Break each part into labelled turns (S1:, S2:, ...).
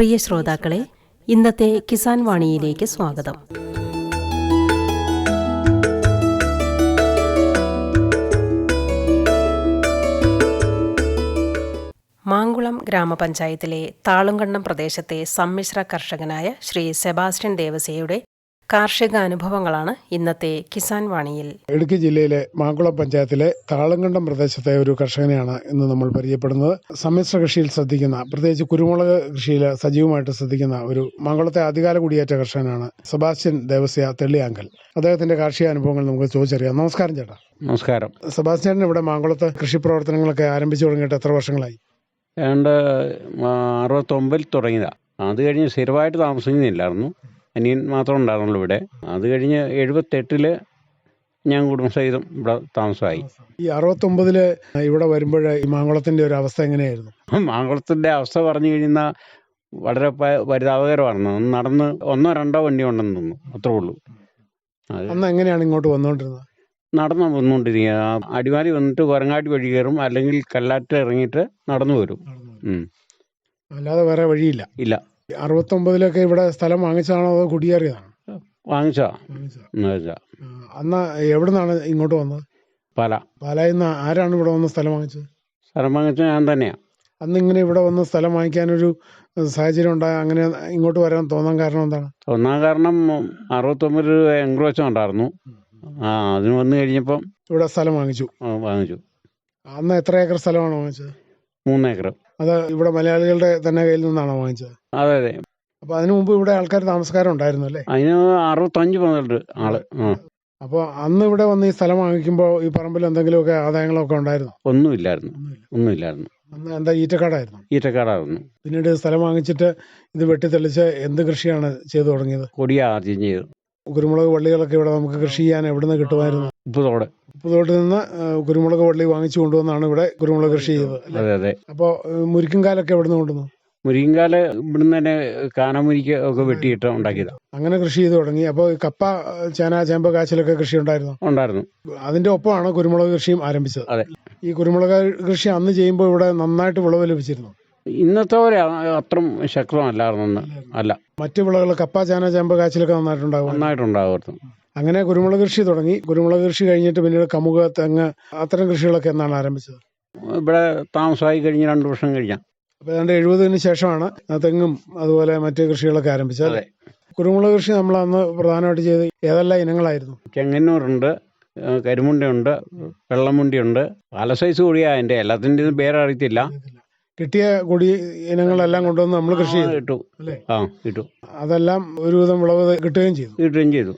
S1: പ്രിയ ശ്രോതാക്കളെ ഇന്നത്തെ കിസാൻ വാണിയിലേക്ക് സ്വാഗതം. മാങ്കുളം ഗ്രാമപഞ്ചായത്തിലെ താളുംകണ്ണം പ്രദേശത്തെ സമ്മിശ്ര കർഷകനായ ശ്രീ സെബാസ്റ്റ്യൻ ദേവസിയുടെ കാർഷിക അനുഭവങ്ങളാണ് ഇന്നത്തെ കിസാൻ വാണിയിൽ.
S2: ഇടുക്കി ജില്ലയിലെ മാങ്കുളം പഞ്ചായത്തിലെ താളങ്കണ്ടം പ്രദേശത്തെ ഒരു കർഷകനെയാണ് ഇന്ന് നമ്മൾ പരിചയപ്പെടുന്നത്. സമ്മിശ്ര കൃഷിയിൽ ശ്രദ്ധിക്കുന്ന പ്രത്യേകിച്ച് കുരുമുളക് കൃഷിയിൽ സജീവമായിട്ട് ശ്രദ്ധിക്കുന്ന ഒരു മാങ്കുളത്തെ ആദ്യകാല കുടിയേറ്റ കർഷകനാണ് സെബാസ്റ്റ്യൻ ദേവസ്യ തെള്ളിയാങ്കൽ. അദ്ദേഹത്തിന്റെ കാർഷിക അനുഭവങ്ങൾ നമുക്ക് ചോദിച്ചറിയാം. നമസ്കാരം ചേട്ടാ.
S3: നമസ്കാരം.
S2: സെബാസ്റ്റ്യൻ ഇവിടെ മാങ്കുളത്ത് കൃഷി പ്രവർത്തനങ്ങളൊക്കെ ആരംഭിച്ചു തുടങ്ങിയിട്ട് എത്ര വർഷങ്ങളായി?
S3: ഏതാണ്ട് അറുപത്തൊമ്പതിൽ തുടങ്ങിയതാണ് അത് കഴിഞ്ഞ് സ്ഥിരമായിട്ട് താമസിക്കുന്നില്ലായിരുന്നു. അനിയൻ മാത്രം ഉണ്ടായിരുന്നുള്ളൂ ഇവിടെ. അത് കഴിഞ്ഞ് എഴുപത്തെട്ടിൽ ഞാൻ കുടുംബസഹിതം ഇവിടെ താമസമായി.
S2: ഈ അറുപത്തൊമ്പതിൽ ഇവിടെ വരുമ്പോൾ ഈ മാങ്കുളത്തിന്റെ ഒരു അവസ്ഥ എങ്ങനെയായിരുന്നു?
S3: മാങ്കുളത്തിന്റെ അവസ്ഥ പറഞ്ഞു കഴിഞ്ഞാൽ വളരെ പരിതാപകരമായിരുന്നു നടന്ന് ഒന്നോ രണ്ടോ വണ്ടി ഉണ്ടെന്ന് തോന്നുന്നു അത്രേ ഉള്ളൂ.
S2: അന്ന് എങ്ങനെയാണ് ഇങ്ങോട്ട് വന്നുകൊണ്ടിരുന്നത്?
S3: നടന്ന് വന്നുകൊണ്ടിരിക്കുക. അടിമാലി വന്നിട്ട് കൊരങ്ങാട്ടി വഴി കയറും അല്ലെങ്കിൽ കല്ലാറ്റ് ഇറങ്ങിയിട്ട് നടന്നു വരും.
S2: അല്ലാതെ വേറെ വഴിയില്ല.
S3: ഇല്ല.
S2: അറുപത്തൊമ്പതിലൊക്കെ ഇവിടെ സ്ഥലം വാങ്ങിച്ചതാണോ അതോ കുടിയേറിയതാണോ?
S3: വാങ്ങിച്ചാ
S2: വാങ്ങിച്ചതാ.
S3: എന്ന് വെച്ചാ
S2: അന്ന് എവിടെ നിന്നാണ് ഇങ്ങോട്ട് വന്നത്?
S3: പല.
S2: പല നിന്ന് ആരാണ് ഇവിടെ വന്ന് സ്ഥലം വാങ്ങിച്ചത്?
S3: സ്ഥലം വാങ്ങിച്ച ഞാൻ തന്നെയാണ്
S2: അന്ന് ഇങ്ങനെ ഇവിടെ വന്ന് സ്ഥലം വാങ്ങിക്കാനൊരു സാഹചര്യം ഉണ്ടായ അങ്ങനെ ഇങ്ങോട്ട് വരാൻ തോന്നാൻ കാരണം എന്താണ്?
S3: തോന്നാൻ കാരണം അറുപത്തൊമ്പത് രൂപ എൻക്രോച്ചം ഉണ്ടായിരുന്നു. ആ അതിന് വന്നു കഴിഞ്ഞപ്പം
S2: ഇവിടെ സ്ഥലം വാങ്ങിച്ചു.
S3: വാങ്ങിച്ചു.
S2: അന്ന് എത്ര ഏക്കർ സ്ഥലമാണ് വാങ്ങിച്ചത്?
S3: മൂന്ന് ഏക്കർ
S2: അത് ഇവിടെ മലയാളികളുടെ തന്നെ കയ്യിൽ നിന്നാണോ വാങ്ങിച്ചത്?
S3: അതെ അതെ.
S2: അപ്പൊ അതിനു മുമ്പ് ഇവിടെ ആൾക്കാർ താമസക്കാരം ഉണ്ടായിരുന്നു അല്ലേ?
S3: അതിന് അറുപത്തഞ്ച് പന്ത്രണ്ട് ആൾ.
S2: അപ്പോൾ അന്ന് ഇവിടെ വന്ന് ഈ സ്ഥലം വാങ്ങിക്കുമ്പോൾ ഈ പറമ്പിൽ എന്തെങ്കിലുമൊക്കെ ആദായങ്ങളൊക്കെ ഉണ്ടായിരുന്നു?
S3: ഒന്നുമില്ലായിരുന്നു. ഒന്നുമില്ലായിരുന്നു.
S2: അന്ന് എന്താ ഈറ്റക്കാടായിരുന്നു?
S3: ഈറ്റക്കാടായിരുന്നു.
S2: പിന്നീട് സ്ഥലം വാങ്ങിച്ചിട്ട് ഇത് വെട്ടിത്തെളിച്ച് എന്ത് കൃഷിയാണ് ചെയ്തു തുടങ്ങിയത്?
S3: കൊടിയ ആദ്യം ചെയ്തു
S2: കുരുമുളക് വള്ളികളൊക്കെ ഇവിടെ നമുക്ക് കൃഷി ചെയ്യാൻ എവിടുന്ന് കിട്ടുമായിരുന്നു?
S3: ഉപ്പുതോട്.
S2: ഉപ്പുതോട്ടിൽ നിന്ന് കുരുമുളക് വള്ളി വാങ്ങിച്ചു കൊണ്ടുവന്നാണ് ഇവിടെ കുരുമുളക് കൃഷി ചെയ്തത്
S3: അതെ അതെ.
S2: അപ്പോൾ മുരിക്കും കാലൊക്കെ എവിടുന്ന് കൊണ്ടുവന്നു?
S3: മുരിങ്ങാൽ ഇവിടുന്ന് തന്നെ കാനമുരിക്ക ഒക്കെ വെട്ടിയിട്ട് ഉണ്ടാക്കിയതാ.
S2: അങ്ങനെ കൃഷി ചെയ്ത് തുടങ്ങി. അപ്പോൾ കപ്പ ചേന ചേമ്പ് കാച്ചിലൊക്കെ കൃഷി ഉണ്ടായിരുന്നു?
S3: ഉണ്ടായിരുന്നു.
S2: അതിന്റെ ഒപ്പമാണ് കുരുമുളക് കൃഷിയും ആരംഭിച്ചത്.
S3: അതെ.
S2: ഈ കുരുമുളക് കൃഷി അന്ന് ചെയ്യുമ്പോൾ ഇവിടെ നന്നായിട്ട് വിളവ് ലഭിച്ചിരുന്നു.
S3: ഇന്നത്തെ പോലെ അത്രയും ശക്തമല്ലായിരുന്നു അന്ന് അല്ല.
S2: മറ്റു വിളകൾ കപ്പ ചാന ചേമ്പ് കാച്ചിലൊക്കെ നന്നായിട്ടുണ്ടാകും
S3: നന്നായിട്ടുണ്ടാകും
S2: അങ്ങനെ കുരുമുളക് കൃഷി തുടങ്ങി. കുരുമുളക് കൃഷി കഴിഞ്ഞിട്ട് പിന്നീട് കമുക തെങ്ങ് അത്തരം കൃഷികളൊക്കെ എന്നാണ് ആരംഭിച്ചത്?
S3: ഇവിടെ താമസമായി കഴിഞ്ഞ് രണ്ട് വർഷം കഴിഞ്ഞാൽ
S2: അപ്പോൾ ഏതാണ്ട് എഴുപതിന് ശേഷമാണ് തെങ്ങും അതുപോലെ മറ്റു കൃഷികളൊക്കെ ആരംഭിച്ചത്. അതെ. കുരുമുളക് കൃഷി നമ്മൾ അന്ന് പ്രധാനമായിട്ട് ചെയ്ത് ഏതെല്ലാം ഇനങ്ങളായിരുന്നു?
S3: ചെങ്ങന്നൂരുണ്ട് കരിമുണ്ടിയുണ്ട് വെള്ളമുണ്ടിയുണ്ട്. പല സൈസ് കൂടിയാ അതിന്റെ. എല്ലാത്തിന്റെയും പേര് അറിയത്തില്ല.
S2: കിട്ടിയ കൊടി ഇനങ്ങളെല്ലാം കൊണ്ടുവന്ന് നമ്മൾ കൃഷി ചെയ്തു. അല്ലേ?
S3: ആ കിട്ടു
S2: അതെല്ലാം ഒരുവിധം വിളവ് കിട്ടുകയും ചെയ്തു.
S3: കിട്ടുകയും ചെയ്തു.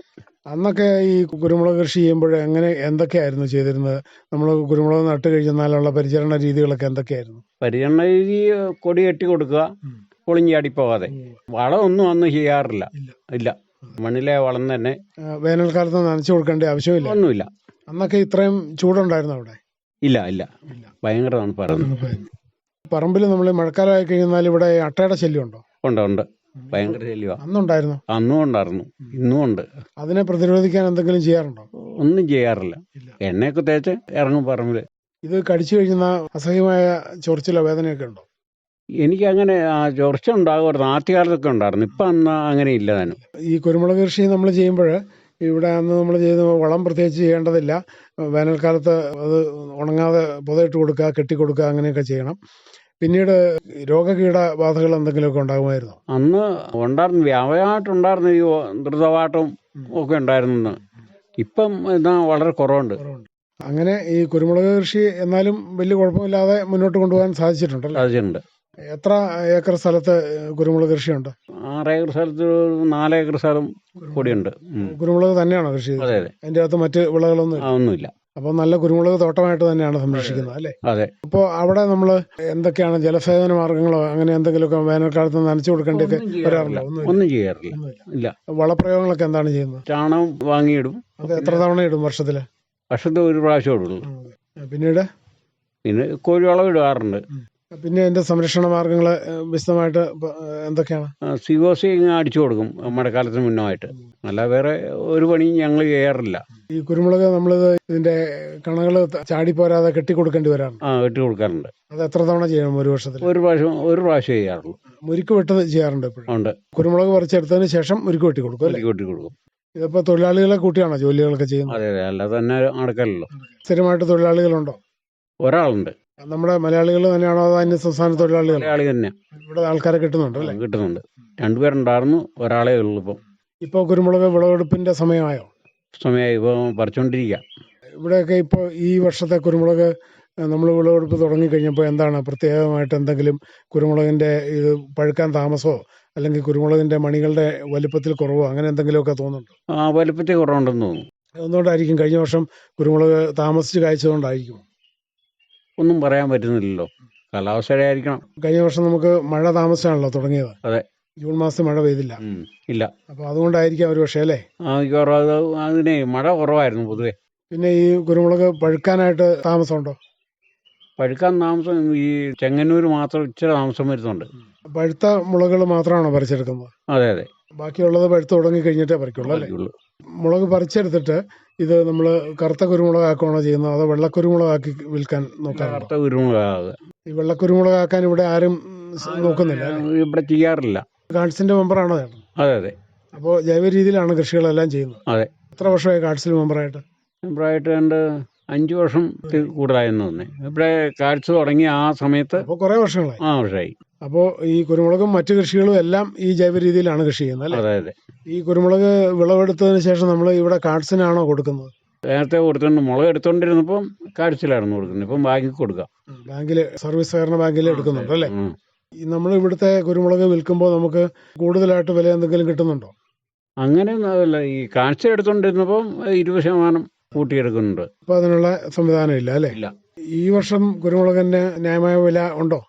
S2: അന്നൊക്കെ ഈ കുരുമുളക് കൃഷി ചെയ്യുമ്പോൾ എങ്ങനെ എന്തൊക്കെയായിരുന്നു ചെയ്തിരുന്നത്? നമ്മൾ കുരുമുളക് നട്ട് കഴിഞ്ഞാലുള്ള പരിചരണ രീതികളൊക്കെ എന്തൊക്കെയായിരുന്നു?
S3: പരിചരണ രീതി കൊടി കെട്ടി കൊടുക്കുക പൊളിഞ്ഞാടി പോകാതെ വളമൊന്നും അന്ന് ചെയ്യാറില്ല.
S2: ഇല്ല.
S3: മണ്ണിലെ വളം തന്നെ.
S2: വേനൽക്കാലത്ത് നനച്ചു കൊടുക്കേണ്ട ആവശ്യമില്ല?
S3: ഒന്നുമില്ല.
S2: അന്നൊക്കെ ഇത്രയും ചൂടുണ്ടായിരുന്നു അവിടെ?
S3: ഇല്ല ഇല്ല.
S2: ഇല്ല.
S3: ഭയങ്കര തണുപ്പായിരുന്നു
S2: പറമ്പിൽ നമ്മൾ മഴക്കാലമായി കഴിഞ്ഞാൽ ഇവിടെ അട്ടയുടെ ശല്യം ഉണ്ടോ
S3: ഉണ്ട്. ഉണ്ട് ഭയങ്കര ശല്യമാണ്
S2: അന്നുണ്ടായിരുന്നു?
S3: അന്നും ഉണ്ടായിരുന്നു. ഇന്നും ഉണ്ട്.
S2: അതിനെ പ്രതിരോധിക്കാൻ എന്തെങ്കിലും ചെയ്യാറുണ്ടോ?
S3: ഒന്നും ചെയ്യാറില്ല. എണ്ണയൊക്കെ തേച്ച് ഇറങ്ങും പറമ്പിൽ
S2: ഇത് കടിച്ചു കഴിഞ്ഞ അസഹ്യമായ ചൊറിച്ചിലോ വേദനയൊക്കെ ഉണ്ടോ?
S3: എനിക്ക് അങ്ങനെ ആ ചൊറിച്ച ഉണ്ടാകുമായിരുന്നു. ആദ്യകാലത്തൊക്കെ ഉണ്ടായിരുന്നു. ഇപ്പം അന്ന് അങ്ങനെ ഇല്ല തന്നെ.
S2: ഈ കുരുമുളക് കൃഷി നമ്മൾ ചെയ്യുമ്പോൾ ഇവിടെ അന്ന് നമ്മൾ ചെയ്ത് വളം പ്രത്യേകിച്ച് ചെയ്യേണ്ടതില്ല. വേനൽക്കാലത്ത് അത് ഉണങ്ങാതെ പുതയിട്ട് കൊടുക്കുക കെട്ടി കൊടുക്കുക അങ്ങനെയൊക്കെ ചെയ്യണം. പിന്നീട് രോഗകീടബാധകൾ എന്തെങ്കിലുമൊക്കെ ഉണ്ടാകുമായിരുന്നു?
S3: അന്ന് ഉണ്ടായിരുന്നു. വ്യാപകമായിട്ടുണ്ടായിരുന്നു ഈ ദ്രുതവാട്ടം ഒക്കെ ഉണ്ടായിരുന്നു ഇപ്പം ഇതാ വളരെ കുറവുണ്ട്.
S2: അങ്ങനെ ഈ കുരുമുളക് കൃഷി എന്നാലും വലിയ കുഴപ്പമില്ലാതെ മുന്നോട്ട് കൊണ്ടുപോകാൻ സാധിച്ചിട്ടുണ്ടല്ലോ?
S3: സാധിച്ചിട്ടുണ്ട്.
S2: എത്ര ഏക്കർ സ്ഥലത്ത് കുരുമുളക് കൃഷിയുണ്ട്?
S3: ആറ് ഏക്കർ സ്ഥലത്ത് നാലേക്കർ നാല് ഏക്കർ സ്ഥലം കൂടിയുണ്ട്.
S2: കുരുമുളക് തന്നെയാണോ കൃഷി
S3: അതെ അതെ.
S2: അതിന്റെ അകത്ത് മറ്റ് വിളകളൊന്നും
S3: ഒന്നുമില്ല.
S2: അപ്പോൾ നല്ല കുരുമുളക് തോട്ടമായിട്ട് തന്നെയാണ് സംരക്ഷിക്കുന്നത് അല്ലേ?
S3: അതെ.
S2: അപ്പോൾ അവിടെ നമ്മൾ എന്തൊക്കെയാണ് ജലസേചന മാർഗങ്ങളോ അങ്ങനെ എന്തെങ്കിലുമൊക്കെ വേനൽക്കാലത്ത് നനച്ചു കൊടുക്കേണ്ടിയൊക്കെ വരാറില്ല.
S3: ഒന്നും ചെയ്യാറില്ല. ഇല്ല.
S2: വളപ്രയോഗങ്ങളൊക്കെ എന്താണ് ചെയ്യുന്നത്?
S3: ചാണകം വാങ്ങിയിടും.
S2: അത് എത്ര തവണ ഇടും വർഷത്തിൽ
S3: വർഷത്തിൽ ഒരു പ്രാവശ്യം ഇടുള്ളൂ.
S2: പിന്നീട്?
S3: പിന്നെ കോഴിവളം ഇടാറുണ്ട്.
S2: പിന്നെ അതിന്റെ സംരക്ഷണ മാർഗങ്ങൾ വിശദമായിട്ട് എന്തൊക്കെയാണ്?
S3: സിവോസി അടിച്ചു കൊടുക്കും മഴക്കാലത്തിന് മുന്നമായിട്ട് അല്ല വേറെ ഒരു പണിയും ഞങ്ങൾ ചെയ്യാറില്ല.
S2: ഈ കുരുമുളക് നമ്മൾ ഇതിന്റെ കണകൾ ചാടി പോരാതെ കെട്ടി കൊടുക്കേണ്ടി വരാറുണ്ട്.
S3: ആ കെട്ടി കൊടുക്കാറുണ്ട്
S2: അത് എത്ര തവണ ചെയ്യണം ഒരു വർഷത്തിൽ
S3: ഒരു പ്രാവശ്യം ഒരു പ്രാവശ്യം ചെയ്യാറുള്ളൂ.
S2: മുരിക്ക് വെട്ട് ചെയ്യാറുണ്ട് എപ്പോഴും.
S3: ഉണ്ട്.
S2: കുരുമുളക് പറിച്ചെടുത്തതിന് ശേഷം മുരിക്ക് വെട്ടി കൊടുക്കും മുരുക്ക്
S3: വെട്ടി കൊടുക്കും
S2: ഇതിപ്പോ തൊഴിലാളികളെ കൂട്ടിയാണോ ജോലികളൊക്കെ ചെയ്യുന്നത്?
S3: അതെ അതെ. അല്ലാതെ തന്നെ നടക്കല്ലോ
S2: സ്ഥിരമായിട്ട് തൊഴിലാളികളുണ്ടോ?
S3: ഒരാളുണ്ട്.
S2: നമ്മുടെ മലയാളികൾ തന്നെയാണോ അതോ അന്യ സംസ്ഥാന തൊഴിലാളികൾ?
S3: മലയാളി തന്നെ.
S2: ഇവിടെ ആൾക്കാരെ കിട്ടുന്നുണ്ട് അല്ലേ?
S3: കിട്ടുന്നുണ്ട്. രണ്ടുപേരുണ്ടായിരുന്നു ഒരാളേ ഉള്ളൂ ഇപ്പം.
S2: ഇപ്പൊ കുരുമുളക് വിളവെടുപ്പിന്റെ സമയമായോ?
S3: സമയമായി ഇപ്പോൾ പറിച്ചുകൊണ്ടിരിക്കുക
S2: ഇവിടെയൊക്കെ ഇപ്പോൾ ഈ വർഷത്തെ കുരുമുളക് നമ്മൾ വിളവെടുപ്പ് തുടങ്ങിക്കഴിഞ്ഞപ്പോൾ എന്താണ്? പ്രത്യേകമായിട്ട് എന്തെങ്കിലും കുരുമുളകിന്റെ ഇത് പഴുക്കാൻ താമസമോ? അല്ലെങ്കിൽ കുരുമുളകിന്റെ മണികളുടെ വലിപ്പത്തിൽ കുറവോ? അങ്ങനെ എന്തെങ്കിലുമൊക്കെ തോന്നുന്നുണ്ടോ?
S3: ആ വലിപ്പത്തിൽ കുറവുണ്ടെന്ന് തോന്നുന്നു.
S2: അതുകൊണ്ടായിരിക്കും കഴിഞ്ഞ വർഷം കുരുമുളക് താമസിച്ച് കായ്ച്ചതുകൊണ്ടായിരിക്കും.
S3: ഒന്നും പറയാൻ പറ്റുന്നില്ലല്ലോ. കാലാവസ്ഥയായിരിക്കണം
S2: കഴിഞ്ഞ വർഷം നമുക്ക് മഴ താമസിച്ചാണല്ലോ തുടങ്ങിയത്.
S3: അതെ.
S2: ജൂൺ മാസത്തിൽ മഴ പെയ്തില്ല.
S3: ഇല്ല.
S2: അപ്പോൾ അതുകൊണ്ടായിരിക്കാം ഒരു പക്ഷേ അല്ലേ?
S3: ആ മിക്കവാറും അത് അതിനെ മഴ കുറവായിരുന്നു പൊതുവെ.
S2: പിന്നെ ഈ കുരുമുളക് പഴുക്കാനായിട്ട് താമസമുണ്ടോ?
S3: പഴുക്കാൻ താമസം ഈ ചെങ്ങന്നൂർ മാത്രം ഇച്ചിരി താമസം വരുന്നുണ്ട്.
S2: പഴുത്ത മുളകൾ മാത്രമാണോ പറിച്ചെടുക്കുന്നത്?
S3: അതെ അതെ.
S2: ബാക്കിയുള്ളത് പഴുത്ത് തുടങ്ങി കഴിഞ്ഞിട്ടേ പറിക്കുള്ളൂ അല്ലേ?
S3: ഉള്ളൂ.
S2: മുളക് പറിച്ചെടുത്തിട്ട് ഇത് നമ്മൾ കറുത്ത കുരുമുളകാക്കുകയാണോ ചെയ്യുന്നത്? അതോ വെള്ളക്കുരുമുളകാക്കി വിൽക്കാൻ നോക്കാറുണ്ടോ?
S3: കറുത്ത
S2: ഈ വെള്ളക്കുരുമുളകാക്കാൻ ഇവിടെ ആരും സ് നോക്കുന്നില്ല
S3: ഇവിടെ ചെയ്യാറില്ല.
S2: കാർഡ്സിന്റെ മെമ്പറാണോ ചേട്ടൻ?
S3: അതെ അതെ.
S2: അപ്പോൾ ജൈവ രീതിയിലാണ് കൃഷികളെല്ലാം ചെയ്യുന്നത്.
S3: അതെ.
S2: എത്ര വർഷമായി കാർഡ്സിൽ മെമ്പറായിട്ട്?
S3: മെമ്പറായിട്ട് കണ്ട് അഞ്ച് വർഷം കൂടുതലായിരുന്നു കൂടുതലായെന്ന് തോന്നുന്നു. ഇവിടെ കാഴ്ച തുടങ്ങിയ ആ സമയത്ത്
S2: അപ്പോൾ കുറേ വർഷങ്ങളായി.
S3: ആ വർഷമായി
S2: അപ്പോൾ ഈ കുരുമുളകും മറ്റു കൃഷികളും എല്ലാം ഈ ജൈവ രീതിയിലാണ് കൃഷി ചെയ്യുന്നത് അല്ലേ?
S3: അതെ അതെ.
S2: ഈ കുരുമുളക് വിളവെടുത്തതിന് ശേഷം നമ്മൾ ഇവിടെ കാർഡ്സിനാണോ കൊടുക്കുന്നത്?
S3: നേരത്തെ കൊടുത്തോണ്ട് മുളക് എടുത്തോണ്ടിരുന്നപ്പം കാഴ്ചയിലായിരുന്നു കൊടുക്കുന്നത്. ഇപ്പം ബാങ്കിൽ കൊടുക്കാം.
S2: ബാങ്കിൽ സർവീസ് സഹകരണ ബാങ്കിൽ എടുക്കുന്നുണ്ട് അല്ലേ?
S3: ഉം.
S2: നമ്മൾ ഇവിടുത്തെ കുരുമുളക് വിൽക്കുമ്പോൾ നമുക്ക് കൂടുതലായിട്ട് വില എന്തെങ്കിലും കിട്ടുന്നുണ്ടോ?
S3: അങ്ങനെ അതല്ല ഈ കാഴ്ച എടുത്തോണ്ടിരുന്നപ്പം ഇരുപത് ശതമാനം കൂട്ടിയെടുക്കുന്നുണ്ട്.
S2: അപ്പോൾ അതിനുള്ള സംവിധാനം ഇല്ല അല്ലേ?
S3: ഇല്ല.
S2: ഈ വർഷം കുരുമുളകിന് ന്യായമായ വില ഉണ്ടോ?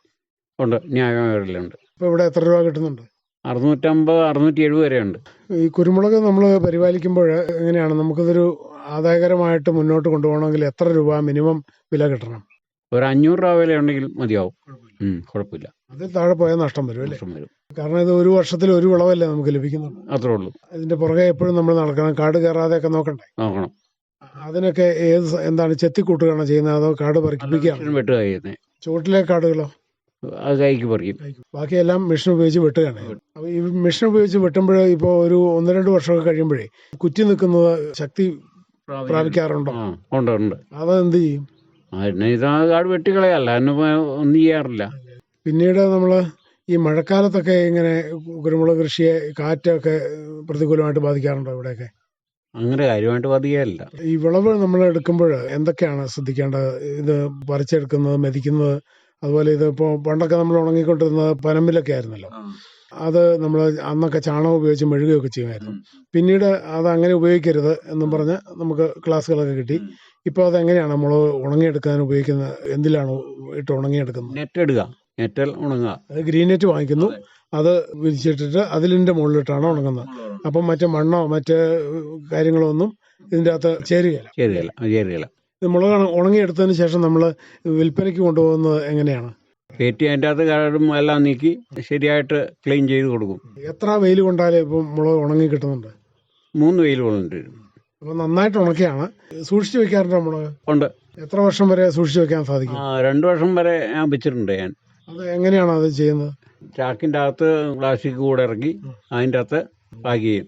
S3: ഉണ്ട്. ന്യായമായ വിലയുണ്ട്
S2: ഇപ്പോൾ ഇവിടെ എത്ര രൂപ കിട്ടുന്നുണ്ട്?
S3: അറുന്നൂറ്റമ്പത് അറുന്നൂറ്റി എഴുപത് വരെ ഉണ്ട്
S2: ഈ കുരുമുളക് നമ്മൾ പരിപാലിക്കുമ്പോൾ എങ്ങനെയാണ്? നമുക്കിതൊരു ആദായകരമായിട്ട് മുന്നോട്ട് കൊണ്ടുപോകണമെങ്കിൽ എത്ര രൂപ മിനിമം വില കിട്ടണം?
S3: ഒരു അഞ്ഞൂറ് രൂപ വില ഉണ്ടെങ്കിൽ മതിയാവും. കുഴപ്പമില്ല.
S2: അതിൽ താഴെ പോയാൽ നഷ്ടം വരും അല്ലേ?
S3: വരും.
S2: കാരണം ഇത് ഒരു വർഷത്തിൽ ഒരു വിളവല്ലേ നമുക്ക് ലഭിക്കുന്നുള്ളൂ.
S3: അത്രേ ഉള്ളൂ.
S2: ഇതിന്റെ പുറകെ എപ്പോഴും നമ്മൾ നടക്കണം. കാട് കയറാതെ ഒക്കെ നോക്കണ്ടേ?
S3: നോക്കണം.
S2: അതിനൊക്കെ ഏത് എന്താണ് ചെത്തിക്കൂട്ടുകയാണോ ചെയ്യുന്നത്? അതോ കാട് പറിപ്പിക്കുകയാണ്
S3: മെഷീൻ വെട്ടുക ചെയ്യുന്നത്.
S2: ചുവട്ടിലെ കാടുകളോ?
S3: അത് കൈക്ക് പറിക്കും.
S2: ബാക്കിയെല്ലാം മെഷീൻ ഉപയോഗിച്ച് വെട്ടുകയാണ്. അപ്പോൾ ഈ മെഷീൻ ഉപയോഗിച്ച് വെട്ടുമ്പോൾ ഇപ്പോൾ ഒരു ഒന്ന് രണ്ട് വർഷമൊക്കെ കഴിയുമ്പോഴേ കുറ്റി നിൽക്കുന്നത് ശക്തി പ്രാപിക്കാറുണ്ടോ?
S3: ഉണ്ട് ഉണ്ട്.
S2: അതെന്ത് ചെയ്യും?
S3: അതിനെ ഇത് കാട് വെട്ടിക്കളയല്ല. ഒന്നും ചെയ്യാറില്ല.
S2: പിന്നീട് നമ്മൾ ഈ മഴക്കാലത്തൊക്കെ ഇങ്ങനെ കുരുമുളക് കൃഷിയെ കാറ്റൊക്കെ പ്രതികൂലമായിട്ട് ബാധിക്കാറുണ്ടോ ഇവിടെയൊക്കെ?
S3: അങ്ങനെ കാര്യമായിട്ട് ബാധിക്കാറില്ല
S2: ഈ വിളവ് നമ്മൾ എടുക്കുമ്പോൾ എന്തൊക്കെയാണ് ശ്രദ്ധിക്കേണ്ടത്? ഇത് പറിച്ചെടുക്കുന്നത് മെതിക്കുന്നത് അതുപോലെ ഇത് ഇപ്പോൾ പണ്ടൊക്കെ നമ്മൾ ഉണങ്ങിക്കൊണ്ടിരുന്നത് പനമ്പിലൊക്കെ ആയിരുന്നല്ലോ. അത് നമ്മൾ അന്നൊക്കെ ചാണകം ഉപയോഗിച്ച് മെഴുകുകയൊക്കെ ചെയ്യുമായിരുന്നു. പിന്നീട് അത് അങ്ങനെ ഉപയോഗിക്കരുത് എന്നും പറഞ്ഞ് നമുക്ക് ക്ലാസ്സുകളൊക്കെ കിട്ടി. ഇപ്പോൾ അതെങ്ങനെയാണ് നമ്മൾ ഉണങ്ങിയെടുക്കാൻ ഉപയോഗിക്കുന്നത് എന്തിലാണ് ഇട്ട് ഉണങ്ങിയെടുക്കുന്നത്?
S3: നെറ്റ് ഇടുക. നെറ്റൽ ഉണങ്ങുക.
S2: അത് ഗ്രീൻ നെറ്റ് വാങ്ങിക്കുന്നു. അത്. വിരിച്ചിട്ടിട്ട് അതിലിന്റെ മുകളിലിട്ടാണ് ഉണങ്ങുന്നത്. അപ്പം മറ്റേ മണ്ണോ മറ്റ് കാര്യങ്ങളോ ഒന്നും ഇതിന്റെ അകത്ത് ചേരുകയില്ല.
S3: ചേരുകയില്ല.
S2: മുളക് ഉണങ്ങിയെടുത്തതിന് ശേഷം നമ്മൾ വിൽപ്പനയ്ക്ക് കൊണ്ടുപോകുന്നത് എങ്ങനെയാണ്?
S3: കയറ്റി അതിന്റെ അകത്ത് കാടും എല്ലാം നീക്കി ശരിയായിട്ട് ക്ലീൻ ചെയ്ത് കൊടുക്കും.
S2: എത്ര വെയിൽ കൊണ്ടാലും ഇപ്പം മുളക് ഉണങ്ങി കിട്ടുന്നുണ്ട്?
S3: മൂന്ന് വെയിൽ കൊണ്ടുണ്ട്.
S2: അപ്പം നന്നായിട്ട് ഉണക്കിയാണ്. സൂക്ഷിച്ചു വെക്കാറുണ്ടോ മുളക്?
S3: ഉണ്ട്.
S2: എത്ര വർഷം വരെ സൂക്ഷിച്ചു വെക്കാൻ സാധിക്കും?
S3: ആ രണ്ട് വർഷം വരെ ഞാൻ വെച്ചിട്ടുണ്ട് ഞാൻ.
S2: അത് എങ്ങനെയാണ് അത് ചെയ്യുന്നത്?
S3: ചാക്കിന്റെ അകത്ത് പ്ലാസ്റ്റിക് കൂടെ ഇറക്കി അതിന്റെ അകത്ത് പാക്ക് ചെയ്യും.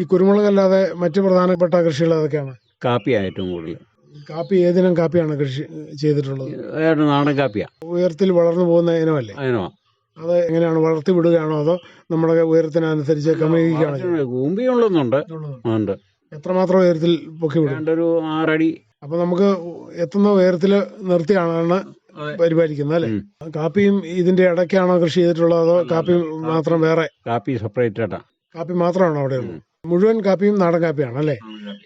S2: ഈ കുരുമുളക് അല്ലാതെ മറ്റ് പ്രധാനപ്പെട്ട കൃഷികൾ ഏതൊക്കെയാണ്?
S3: കാപ്പിയാണ് ഏറ്റവും കൂടുതൽ.
S2: കാപ്പി ഏതിനം കാപ്പിയാണ് കൃഷി ചെയ്തിട്ടുള്ളത്?
S3: നാടൻ കാപ്പിയാണ്
S2: ഉയരത്തിൽ വളർന്നു പോകുന്ന ഇനമല്ലേ?
S3: അതിനോ
S2: അത് എങ്ങനെയാണ് വളർത്തി വിടുകയാണോ അതോ നമ്മുടെ ഉയരത്തിനനുസരിച്ച് ക്രമീകരിക്കുകയാണോ
S3: കൂമ്പി ഉണ്ട്.
S2: എത്രമാത്രം ഉയരത്തിൽ പൊക്കി വിടും?
S3: ഒരു ആറടി.
S2: അപ്പൊ നമുക്ക് എത്തുന്ന ഉയരത്തിൽ നിർത്തിയാണ്? പരിപാലിക്കുന്നത് അല്ലെ? കാപ്പിയും ഇതിന്റെ ഇടയ്ക്കാണോ കൃഷി ചെയ്തിട്ടുള്ളത് അതോ കാപ്പി മാത്രം വേറെ?
S3: കാപ്പി സെപ്പറേറ്റ് ആയിട്ടാ.
S2: കാപ്പി മാത്രമാണോ അവിടെ ഉള്ളത്? മുഴുവൻ കാപ്പിയും നാടൻ കാപ്പിയാണ് അല്ലേ?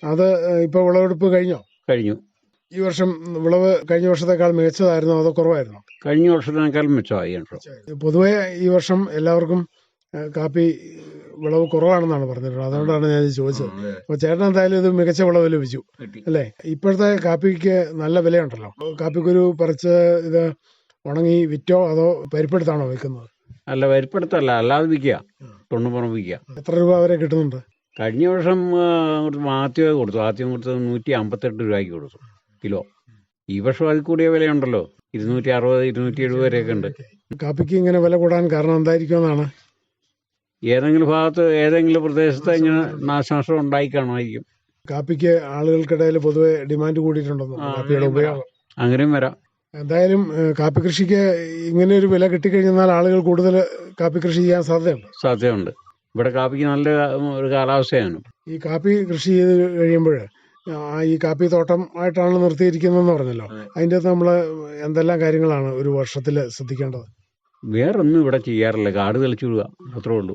S2: അത് ഇപ്പൊ വിളവെടുപ്പ് കഴിഞ്ഞോ?
S3: കഴിഞ്ഞു.
S2: ഈ വർഷം വിളവ് കഴിഞ്ഞ വർഷത്തെക്കാൾ മികച്ചതായിരുന്നോ അതോ കുറവായിരുന്നോ?
S3: കഴിഞ്ഞ വർഷത്തിനേക്കാൾ വർഷം
S2: പൊതുവെ ഈ വർഷം എല്ലാവർക്കും കാപ്പി വിളവ് കുറവാണെന്നാണ് പറഞ്ഞിട്ടുള്ളത്. അതുകൊണ്ടാണ് ഞാൻ ചോദിച്ചത്. അപ്പൊ ചേട്ടൻ എന്തായാലും ഇത് മികച്ച വിളവ് ലഭിച്ചു. അല്ലേ? ഇപ്പോഴത്തെ കാപ്പിക്ക് നല്ല വിലയുണ്ടല്ലോ. കാപ്പിക്കുരു പറിച്ച് ഇത് ഉണങ്ങി വിറ്റോ അതോ പരിപ്പെടുത്താണോ വിൽക്കുന്നത്
S3: അല്ല വരിപ്പെടുത്തല്ല അല്ലാതെ വിൽക്കുക. തൊണ്ണൂറ് വിൽക്കുക.
S2: എത്ര രൂപ വരെ കിട്ടുന്നുണ്ട്?
S3: കഴിഞ്ഞ വർഷം ആദ്യമേ കൊടുത്തു. ആദ്യം കൊടുത്തത് നൂറ്റി അമ്പത്തെട്ട് രൂപയ്ക്ക് കൊടുത്തു. കിലോ. ഈ വർഷം അതിൽ കൂടിയ വിലയുണ്ടല്ലോ. ഇരുന്നൂറ്റി അറുപത് ഇരുന്നൂറ്റി എഴുപത് വരെയൊക്കെ ഉണ്ട്.
S2: കാപ്പിക്ക് ഇങ്ങനെ വില കൂടാൻ കാരണം എന്തായിരിക്കുമെന്നാണ്?
S3: ഏതെങ്കിലും ഭാഗത്ത് ഏതെങ്കിലും പ്രദേശത്ത് ഇങ്ങനെ നാശനഷ്ടം ഉണ്ടായി കാണുമായിരിക്കും
S2: കാപ്പിക്ക് ആളുകൾക്കിടയിൽ പൊതുവെ ഡിമാൻഡ് കൂടിയിട്ടുണ്ടെന്ന് കാപ്പിയുടെ ഉപയോഗം.
S3: അങ്ങനെയും വരാം.
S2: എന്തായാലും കാപ്പി കൃഷിക്ക് ഇങ്ങനെ ഒരു വില കിട്ടിക്കഴിഞ്ഞാൽ ആളുകൾ കൂടുതൽ കാപ്പി കൃഷി ചെയ്യാൻ സാധ്യതയുണ്ട്.
S3: സാധ്യതയുണ്ട്. ഇവിടെ കാപ്പിക്ക് നല്ല ഒരു കാലാവസ്ഥയാണ്.
S2: ഈ കാപ്പി കൃഷി ചെയ്ത് കഴിയുമ്പോൾ ഈ കാപ്പി തോട്ടം ആയിട്ടാണ് നിർത്തിയിരിക്കുന്നതെന്ന് പറഞ്ഞല്ലോ. അതിന്റെ അകത്ത് നമ്മൾ എന്തെല്ലാം കാര്യങ്ങളാണ് ഒരു വർഷത്തിൽ ശ്രദ്ധിക്കേണ്ടത്?
S3: വേറൊന്നും ഇവിടെ ചെയ്യാറില്ല. കാട് തെളിച്ചു വിടുക അത്രേ ഉള്ളൂ.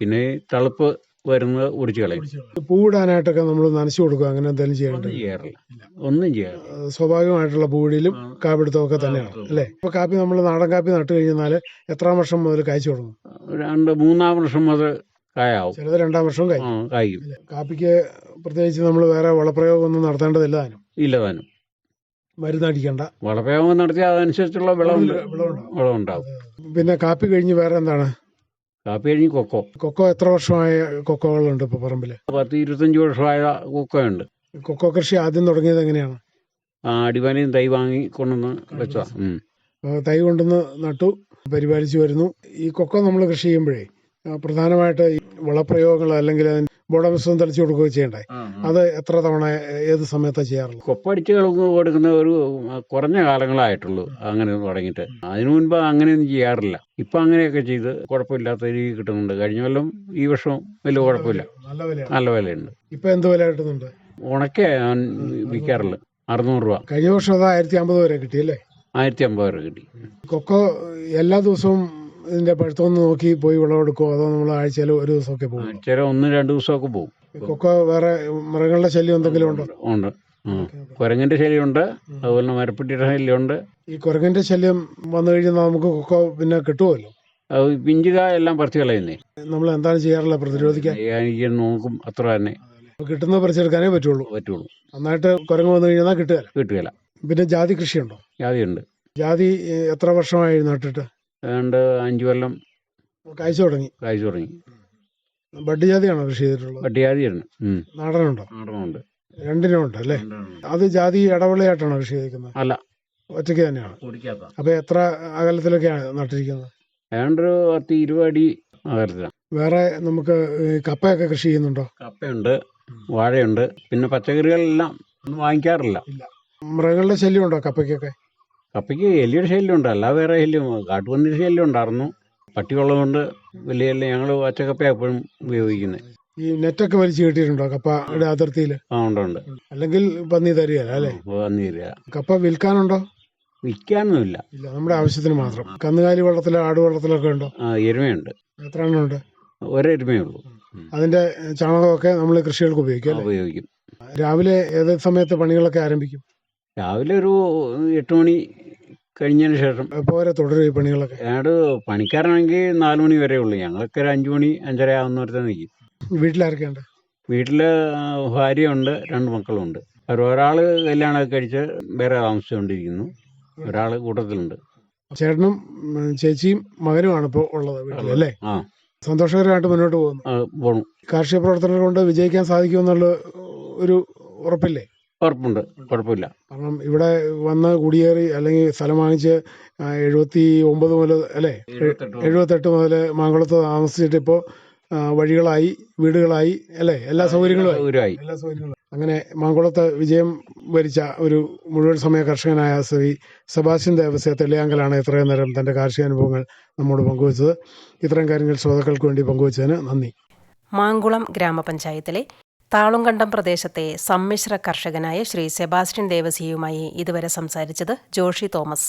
S3: പിന്നെ തളുപ്പ് വരുന്നത് ഒടിച്ചു കളയും.
S2: പൂവിടാനായിട്ടൊക്കെ നമ്മൾ നനച്ചു കൊടുക്കുക. അങ്ങനെ എന്തെങ്കിലും ചെയ്യാറില്ല
S3: ചെയ്യാറില്ല. ഒന്നും ചെയ്യാറില്ല.
S2: സ്വാഭാവികമായിട്ടുള്ള പൂവിടിയിലും കാപ്പിടുത്തമൊക്കെ തന്നെയാണ്. അല്ലേ? ഇപ്പൊ കാപ്പി നമ്മൾ നാടൻ കാപ്പി നട്ടു കഴിഞ്ഞാൽ എത്രാം വർഷം മുതൽ കായ്ച്ചു തുടങ്ങും?
S3: രണ്ട് മൂന്നാം വർഷം മുതൽ കായാവും.
S2: ചിലത് രണ്ടാം വർഷവും കായ്ക്കും
S3: കായ്ക്കും
S2: കാപ്പിക്ക് പ്രത്യേകിച്ച് നമ്മൾ വേറെ വളപ്രയോഗം ഒന്നും നടത്തേണ്ടതില്ല താനും?
S3: ഇല്ല താനും.
S2: മരുന്നടിക്കണ്ട.
S3: വളപ്രയോഗം നടത്തിയാൽ അതനുസരിച്ചുള്ള വിളവ്
S2: വിളവുണ്ടാവും. പിന്നെ കാപ്പി കഴിഞ്ഞ് വേറെ എന്താണ്?
S3: കാപ്പി കഴിഞ്ഞ് കൊക്കോ.
S2: കൊക്കോ എത്ര വർഷമായ കൊക്കോകളുണ്ട് ഇപ്പൊ പറമ്പിൽ?
S3: പത്ത് ഇരുപത്തഞ്ച് വർഷമായ കൊക്കോ ഉണ്ട്
S2: കൊക്കോ കൃഷി ആദ്യം തുടങ്ങിയത് എങ്ങനെയാണ്?
S3: ആ അടിവാനിയും തൈ വാങ്ങി കൊണ്ടുവന്ന് വെച്ചതാ.
S2: തൈ കൊണ്ടുവന്ന് നട്ടു പരിപാലിച്ചു വരുന്നു. ഈ കൊക്കോ നമ്മൾ കൃഷി ചെയ്യുമ്പോഴേ പ്രധാനമായിട്ട് ഈ വളപ്രയോഗങ്ങൾ അല്ലെങ്കിൽ ബോഡമിശ്രം തളിച്ചു കൊടുക്കുകയോ ചെയ്യണ്ടേ? അത് എത്ര തവണ ഏത് സമയത്താണ് ചെയ്യാറുള്ളത്?
S3: കൊപ്പടിച്ച് കൊടുക്കുന്ന ഒരു കുറഞ്ഞ കാലങ്ങളായിട്ടുള്ളൂ അങ്ങനെ തുടങ്ങിയിട്ട്. അതിനു മുൻപ് അങ്ങനെയൊന്നും ചെയ്യാറില്ല. ഇപ്പൊ അങ്ങനെയൊക്കെ ചെയ്ത് കുഴപ്പമില്ലാത്ത രീതി കിട്ടുന്നുണ്ട്. കഴിഞ്ഞ കൊല്ലം ഈ വർഷം വലിയ കുഴപ്പമില്ല.
S2: നല്ല
S3: വിലയുണ്ട്.
S2: ഇപ്പൊ എന്ത് വില കിട്ടുന്നുണ്ട്?
S3: ഉണക്കെ ഞാൻ വിൽക്കാറുള്ളു അറുന്നൂറ് രൂപ.
S2: കഴിഞ്ഞ വർഷം അത് ആയിരത്തി അമ്പത് വരെ കിട്ടിയല്ലേ
S3: ആയിരത്തി അമ്പത് വരെ കിട്ടി.
S2: കൊക്കോ എല്ലാ ദിവസവും ഇതിന്റെ പഴുത്തൊന്ന് നോക്കി പോയി വിളവെടുക്കുമോ അതോ നമ്മൾ ആഴ്ചയിൽ ഒരു ദിവസമൊക്കെ പോകും
S3: ചില ഒന്ന് രണ്ട് ദിവസമൊക്കെ പോകും.
S2: കൊക്ക വേറെ മൃഗങ്ങളുടെ ശല്യം എന്തെങ്കിലും ഉണ്ടോ?
S3: ഉണ്ട്. കുരങ്ങന്റെ ശല്യം ഉണ്ട് അതുപോലെ തന്നെ മരപ്പെട്ടിയുടെ ശല്യമുണ്ട്.
S2: ഈ കുരങ്ങന്റെ ശല്യം വന്നു കഴിഞ്ഞാൽ നമുക്ക് കൊക്ക പിന്നെ കിട്ടുമല്ലോ
S3: അത് പിഞ്ചുക എല്ലാം പറിച്ചു കളയുന്നേ.
S2: നമ്മൾ എന്താണ് ചെയ്യാറുള്ളത്? പ്രതിരോധിക്കാൻ?
S3: എനിക്ക് നോക്കും. അത്ര തന്നെ.
S2: കിട്ടുന്നത് പറിച്ചെടുക്കാനേ പറ്റുള്ളൂ.
S3: പറ്റുള്ളൂ.
S2: നന്നായിട്ട് കുരങ്ങ് വന്നു കഴിഞ്ഞാൽ കിട്ടുകയില്ല
S3: കിട്ടുകയില്ല
S2: പിന്നെ ജാതി കൃഷിയുണ്ടോ? ജാതി ഉണ്ട് ജാതി എത്ര വർഷമായി നട്ടിട്ട്?
S3: ഏതാണ്ട് അഞ്ചു കൊല്ലം
S2: കായ്ച്ചു തുടങ്ങി.
S3: കായ്ച്ചു തുടങ്ങി.
S2: ബഡ് ജാതിയാണോ കൃഷി ചെയ്തിട്ടുള്ളത്?
S3: ഉം.
S2: നാടനുണ്ടോ?
S3: നാടനുണ്ട്.
S2: രണ്ടിനും ഉണ്ട് അല്ലേ അത് ജാതി ഇടവിളയായിട്ടാണോ കൃഷി ചെയ്തിരിക്കുന്നത്?
S3: അല്ല.
S2: ഒറ്റയ്ക്ക് തന്നെയാണ്? അപ്പൊ എത്ര അകലത്തിലൊക്കെയാണ് നട്ടിരിക്കുന്നത്?
S3: ഏതാണ്ട് ഒരു പത്ത് ഇരുപത് അടി അകലത്തിലാണ്.
S2: വേറെ നമുക്ക് കപ്പയൊക്കെ കൃഷി ചെയ്യുന്നുണ്ടോ?
S3: കപ്പയുണ്ട് വാഴയുണ്ട്. പിന്നെ പച്ചക്കറികളെല്ലാം ഒന്നും വാങ്ങിക്കാറില്ല.
S2: മൃഗങ്ങളുടെ ശല്യം ഉണ്ടോ കപ്പയ്ക്കൊക്കെ?
S3: കപ്പയ്ക്ക് എലിയുടെ ശല്യമുണ്ട്. അല്ലാതെ വേറെ ശല്യം. കാട്ടുപന്നിയുടെ ശല്യം ഉണ്ടായിരുന്നു. പട്ടിയുള്ളതുകൊണ്ട് വലിയ വലിയ ഞങ്ങൾ പച്ചക്കപ്പയാണ് എപ്പോഴും ഉപയോഗിക്കുന്നത്
S2: ഈ നെറ്റൊക്കെ വലിച്ചു കെട്ടിയിട്ടുണ്ടോ കപ്പയുടെ അതിർത്തിയിൽ
S3: ആ ഉണ്ട് ഉണ്ട്.
S2: അല്ലെങ്കിൽ പന്നി തരികയല്ല അല്ലേ?
S3: പന്നി തരിക.
S2: കപ്പ വിൽക്കാനുണ്ടോ?
S3: വിൽക്കാനൊന്നുമില്ല.
S2: ഇല്ല നമ്മുടെ ആവശ്യത്തിന് മാത്രം. കന്നുകാലി വെള്ളത്തിലോ ആട് വള്ളത്തിലൊക്കെ ഉണ്ടോ?
S3: ആ എരുമയുണ്ട്.
S2: എത്ര എണ്ണം ഉണ്ട്?
S3: ഒരെരുമയേ ഉള്ളൂ.
S2: അതിന്റെ ചാണകമൊക്കെ നമ്മൾ കൃഷികൾക്ക് ഉപയോഗിക്കും അല്ലേ?
S3: ഉപയോഗിക്കും.
S2: രാവിലെ ഏത് സമയത്ത് പണികളൊക്കെ ആരംഭിക്കും?
S3: രാവിലെ ഒരു എട്ട് മണി കഴിഞ്ഞതിന് ശേഷം.
S2: എപ്പോൾ വരെ തുടരും ഈ പണികളൊക്കെ?
S3: ഞങ്ങളുടെ പണിക്കാരാണെങ്കിൽ നാല് മണി വരെ ഉള്ളൂ. ഞങ്ങളൊക്കെ ഒരു അഞ്ച് മണി അഞ്ചര ആവുന്നവരത്തെ നിൽക്കും
S2: വീട്ടിലാർക്കുണ്ട്
S3: വീട്ടിൽ ഭാര്യയുണ്ട് രണ്ട് മക്കളുണ്ട്. അവർ ഒരാൾ കല്യാണമൊക്കെ കഴിച്ച് വേറെ താമസിച്ചുകൊണ്ടിരിക്കുന്നു ഒരാൾ കൂട്ടത്തിലുണ്ട്.
S2: ചേട്ടനും ചേച്ചിയും മകനുമാണ് ഇപ്പോൾ ഉള്ളത് അല്ലേ?
S3: ആ.
S2: സന്തോഷകരമായിട്ട് മുന്നോട്ട് പോകുന്നു.
S3: ആ, പോണു.
S2: കാർഷിക പ്രവർത്തനങ്ങൾ കൊണ്ട് വിജയിക്കാൻ സാധിക്കുമെന്നുള്ള ഒരു ഉറപ്പില്ലേ?
S3: ഉറപ്പുണ്ട്. കുഴപ്പമില്ല.
S2: കാരണം ഇവിടെ വന്ന് കുടിയേറി അല്ലെങ്കിൽ സ്ഥലം വാങ്ങിച്ച് എഴുപത്തി ഒമ്പത് മുതൽ അല്ലേ? എഴുപത്തെട്ട് മുതൽ. മാങ്കുളത്ത് താമസിച്ചിട്ട് ഇപ്പോൾ വഴികളായി വീടുകളായി അല്ലേ? എല്ലാ സൗകര്യങ്ങളും ആയി. എല്ലാ സൗകര്യങ്ങളും. അങ്ങനെ മാങ്കുളത്ത് വിജയം വരിച്ച ഒരു മുഴുവൻ സമയ കർഷകനായ ശ്രീ സെബാസ്റ്റ്യൻ ദേവസ്യ തെളിയാങ്കലാണ് ഇത്രയും നേരം തന്റെ കാർഷിക അനുഭവങ്ങൾ നമ്മോട് പങ്കുവച്ചത്. ഇത്തരം കാര്യങ്ങൾ ശ്രോതാക്കൾക്ക് വേണ്ടി പങ്കുവച്ചതിന് നന്ദി.
S1: മാങ്കുളം ഗ്രാമപഞ്ചായത്തിലെ താളുംകണ്ടം പ്രദേശത്തെ സമ്മിശ്ര കർഷകനായ ശ്രീ സെബാസ്റ്റ്യൻ ദേവസിയുമായി ഇതുവരെ സംസാരിച്ചത് ജോഷി തോമസ്.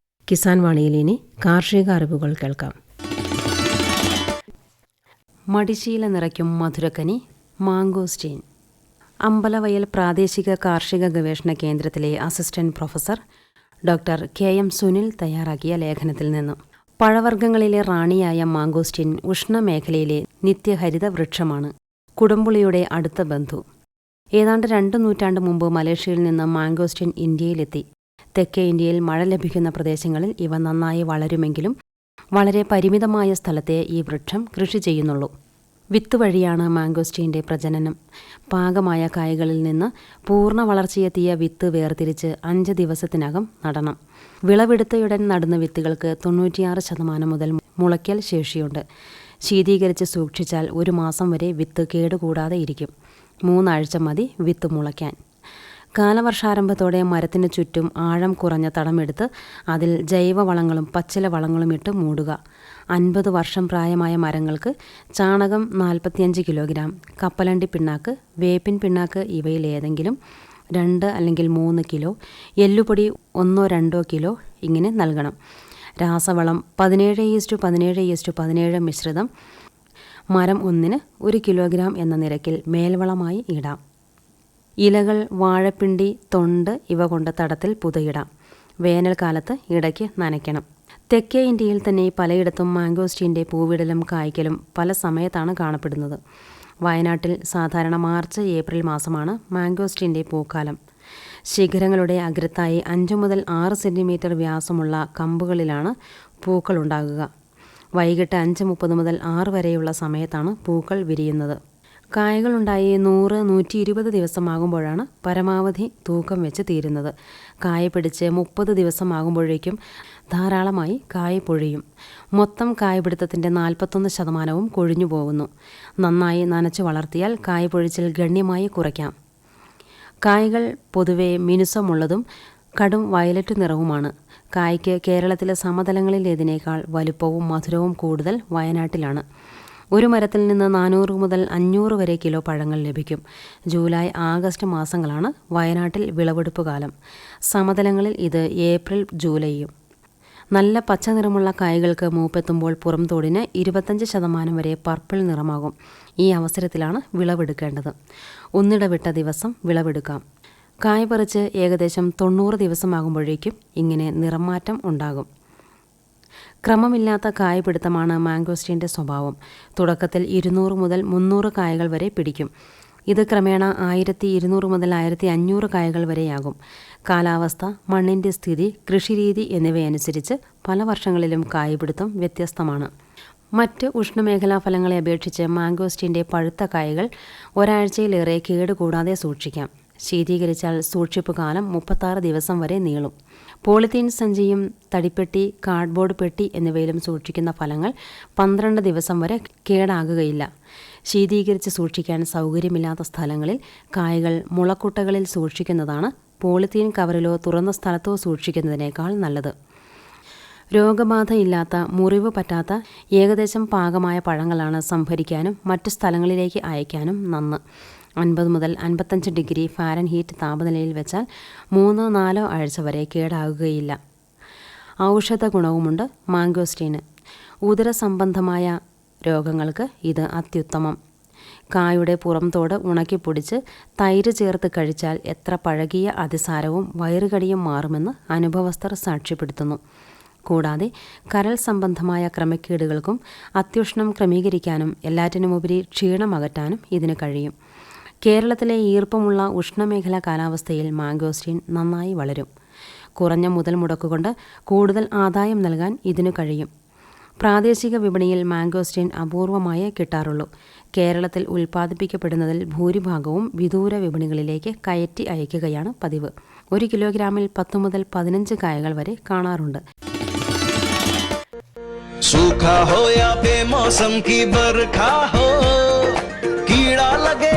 S1: കിസാൻ വാണിയിൽ ഇനി കാർഷിക അറിവുകൾ കേൾക്കാം. മടിശീല നിറയ്ക്കും മധുരക്കനി മാങ്കോസ്റ്റീൻ അമ്പലവയൽ പ്രാദേശിക കാർഷിക ഗവേഷണ കേന്ദ്രത്തിലെ assistant professor doctor K M Sunil തയ്യാറാക്കിയ ലേഖനത്തിൽ നിന്നും. പഴവർഗങ്ങളിലെ റാണിയായ മാങ്കോസ്റ്റീൻ ഉഷ്ണമേഖലയിലെ നിത്യഹരിത വൃക്ഷമാണ്. കുടംപുളിയുടെ അടുത്ത ബന്ധു. ഏതാണ്ട് രണ്ട് നൂറ്റാണ്ട് മുമ്പ് മലേഷ്യയിൽ നിന്ന് മാങ്കോസ്റ്റീൻ ഇന്ത്യയിലെത്തി. തെക്കേ ഇന്ത്യയിൽ മഴ ലഭിക്കുന്ന പ്രദേശങ്ങളിൽ ഇവ നന്നായി വളരുമെങ്കിലും വളരെ പരിമിതമായ സ്ഥലത്തെ ഈ വൃക്ഷം കൃഷി ചെയ്യുന്നുള്ളൂ. വിത്ത് വഴിയാണ് മാംഗോസ്റ്റീന്റെ പ്രജനനം. പാകമായ കായകളിൽ നിന്ന് പൂർണ വളർച്ചയെത്തിയ വിത്ത് വേർതിരിച്ച് അഞ്ച് ദിവസത്തിനകം നടണം. വിളവെടുത്തയുടൻ നടുന്ന വിത്തുകൾക്ക് തൊണ്ണൂറ്റിയാറ് ശതമാനം മുതൽ മുളയ്ക്കൽ ശേഷിയുണ്ട്. ശീതീകരിച്ച് സൂക്ഷിച്ചാൽ ഒരു മാസം വരെ വിത്ത് കേടുകൂടാതെ ഇരിക്കും. മൂന്നാഴ്ച മതി വിത്ത് മുളയ്ക്കാൻ. കാലവർഷാരംഭത്തോടെ മരത്തിന് ചുറ്റും ആഴം കുറഞ്ഞ തടമെടുത്ത് അതിൽ ജൈവവളങ്ങളും പച്ചില വളങ്ങളും ഇട്ട് മൂടുക. അൻപത് വർഷം പ്രായമായ മരങ്ങൾക്ക് ചാണകം നാൽപ്പത്തിയഞ്ച് കിലോഗ്രാം കപ്പലണ്ടി പിണ്ണാക്ക് വേപ്പിൻ പിണ്ണാക്ക് ഇവയിൽ ഏതെങ്കിലും രണ്ട് അല്ലെങ്കിൽ മൂന്ന് കിലോ എല്ലുപൊടി ഒന്നോ രണ്ടോ കിലോ ഇങ്ങനെ നൽകണം. രാസവളം പതിനേഴ് ഈസ്റ്റു പതിനേഴ് ഈസ്റ്റു പതിനേഴ് മിശ്രിതം മരം ഒന്നിന് ഒരു കിലോഗ്രാം എന്ന നിരക്കിൽ മേൽവളമായി ഇടാം. ഇലകൾ വാഴപ്പിണ്ടി തൊണ്ട് ഇവ കൊണ്ട് തടത്തിൽ പുതയിടാം. വേനൽക്കാലത്ത് ഇടയ്ക്ക് നനയ്ക്കണം. തെക്കേ ഇന്ത്യയിൽ തന്നെ പലയിടത്തും മാംഗോസ്റ്റീന്റെ പൂവിടലും കായ്ക്കലും പല സമയത്താണ് കാണപ്പെടുന്നത്. വയനാട്ടിൽ സാധാരണ മാർച്ച് ഏപ്രിൽ മാസമാണ് മാംഗോസ്റ്റീന്റെ പൂക്കാലം. ശിഖരങ്ങളുടെ അഗ്രത്തായി അഞ്ചു മുതൽ ആറ് സെന്റിമീറ്റർ വ്യാസമുള്ള കമ്പുകളിലാണ് പൂക്കളുണ്ടാകുക. വൈകിട്ട് അഞ്ച് മുപ്പത് മുതൽ ആറ് വരെയുള്ള സമയത്താണ് പൂക്കൾ വിരിയുന്നത്. കായകളുണ്ടായി നൂറ് നൂറ്റി ഇരുപത് ദിവസമാകുമ്പോഴാണ് പരമാവധി തൂക്കം വെച്ച് തീരുന്നത്. കായ പിടിച്ച് മുപ്പത് ദിവസമാകുമ്പോഴേക്കും ധാരാളമായി കായ പൊഴിയും. മൊത്തം കായപിടുത്തത്തിന്റെ നാൽപ്പത്തൊന്ന് ശതമാനവും കൊഴിഞ്ഞു പോകുന്നു. നന്നായി നനച്ചു വളർത്തിയാൽ കായ പൊഴിച്ചിൽ ഗണ്യമായി കുറയ്ക്കാം. കായകൾ പൊതുവെ മിനുസമുള്ളതും കടും വയലറ്റ് നിറവുമാണ്. കായ്ക്ക് കേരളത്തിലെ സമതലങ്ങളിലേതിനേക്കാൾ വലുപ്പവും മധുരവും കൂടുതൽ വയനാട്ടിലാണ്. ഒരു മരത്തിൽ നിന്ന് നാനൂറ് മുതൽ അഞ്ഞൂറ് വരെ കിലോ പഴങ്ങൾ ലഭിക്കും. ജൂലൈ ആഗസ്റ്റ് മാസങ്ങളാണ് വയനാട്ടിൽ വിളവെടുപ്പ് കാലം. സമതലങ്ങളിൽ ഇത് ഏപ്രിൽ ജൂലൈയും. നല്ല പച്ച നിറമുള്ള കായ്കൾക്ക് മൂപ്പെത്തുമ്പോൾ പുറംതോടിന് ഇരുപത്തഞ്ച് ശതമാനം വരെ പർപ്പിൾ നിറമാകും. ഈ അവസരത്തിലാണ് വിളവെടുക്കേണ്ടത്. ഒന്നിടവിട്ട ദിവസം വിളവെടുക്കാം. കായ് പറിച്ച് ഏകദേശം തൊണ്ണൂറ് ദിവസമാകുമ്പോഴേക്കും ഇങ്ങനെ നിറമാറ്റം ഉണ്ടാകും. ക്രമമില്ലാത്ത കായപിടുത്തമാണ് മാംഗോസ്റ്റീന്റെ സ്വഭാവം. തുടക്കത്തിൽ ഇരുന്നൂറ് മുതൽ മുന്നൂറ് കായകൾ വരെ പിടിക്കും. ഇത് ക്രമേണ ആയിരത്തി ഇരുന്നൂറ് മുതൽ ആയിരത്തി അഞ്ഞൂറ് കായകൾ വരെയാകും. കാലാവസ്ഥ മണ്ണിന്റെ സ്ഥിതി കൃഷിരീതി എന്നിവയനുസരിച്ച് പല വർഷങ്ങളിലും കായപിടുത്തം വ്യത്യസ്തമാണ്. മറ്റ് ഉഷ്ണമേഖലാ ഫലങ്ങളെ അപേക്ഷിച്ച് മാംഗോസ്റ്റീന്റെ പഴുത്ത കായകൾ ഒരാഴ്ചയിലേറെ കേടുകൂടാതെ സൂക്ഷിക്കാം. ശീതീകരിച്ചാൽ സൂക്ഷിപ്പ് കാലം മുപ്പത്താറ് ദിവസം വരെ നീളും. പോളിത്തീൻ സഞ്ചിയും തടിപ്പെട്ടി കാർഡ്ബോർഡ് പെട്ടി എന്നിവയിലും സൂക്ഷിക്കുന്ന ഫലങ്ങൾ പന്ത്രണ്ട് ദിവസം വരെ കേടാകുകയില്ല. ശീതീകരിച്ച് സൂക്ഷിക്കാൻ സൗകര്യമില്ലാത്ത സ്ഥലങ്ങളിൽ കായകൾ മുളക്കുട്ടകളിൽ സൂക്ഷിക്കുന്നതാണ് പോളിത്തീൻ കവറിലോ തുറന്ന സ്ഥലത്തോ സൂക്ഷിക്കുന്നതിനേക്കാൾ നല്ലത്. രോഗബാധയില്ലാത്ത മുറിവ് പറ്റാത്ത ഏകദേശം പാകമായ പഴങ്ങളാണ് സംഭരിക്കാനും മറ്റു സ്ഥലങ്ങളിലേക്ക് അയക്കാനും നന്ന്. അൻപത് മുതൽ അൻപത്തഞ്ച് ഡിഗ്രി ഫാരൻഹീറ്റ് താപനിലയിൽ വെച്ചാൽ മൂന്നോ നാലോ ആഴ്ച വരെ കേടാകുകയില്ല. ഔഷധ ഗുണവുമുണ്ട് മാംഗോസ്റ്റീന് ഉദരസംബന്ധമായ രോഗങ്ങൾക്ക് ഇത് അത്യുത്തമം. കായുടെ പുറംതോട് ഉണക്കിപ്പൊടിച്ച് തൈര് ചേർത്ത് കഴിച്ചാൽ എത്ര പഴകിയ അതിസാരവും വയറുകടിയും മാറുമെന്ന് അനുഭവസ്ഥർ സാക്ഷ്യപ്പെടുത്തുന്നു. കൂടാതെ കരൾ സംബന്ധമായ ക്രമക്കേടുകൾക്കും അത്യുഷ്ണം ക്രമീകരിക്കാനും എല്ലാറ്റിനുമുപരി ക്ഷീണമകറ്റാനും ഇതിന് കഴിയും. കേരളത്തിലെ ഈർപ്പമുള്ള ഉഷ്ണമേഖലാ കാലാവസ്ഥയിൽ മാംഗോസ്റ്റീൻ നന്നായി വളരും കുറഞ്ഞ മുതൽ മുടക്കുകൊണ്ട് കൂടുതൽ ആദായം നൽകാൻ ഇതിനു കഴിയും പ്രാദേശിക വിപണിയിൽ മാംഗോസ്റ്റീൻ അപൂർവമായേ കിട്ടാറുള്ളൂ കേരളത്തിൽ ഉൽപ്പാദിപ്പിക്കപ്പെടുന്നതിൽ ഭൂരിഭാഗവും വിദൂര വിപണികളിലേക്ക് കയറ്റി അയക്കുകയാണ് പതിവ് ഒരു കിലോഗ്രാമിൽ പത്തു മുതൽ പതിനഞ്ച് കായകൾ വരെ കാണാറുണ്ട്
S4: सूखा हो या बेमौसम की बरखा हो कीड़ा लगे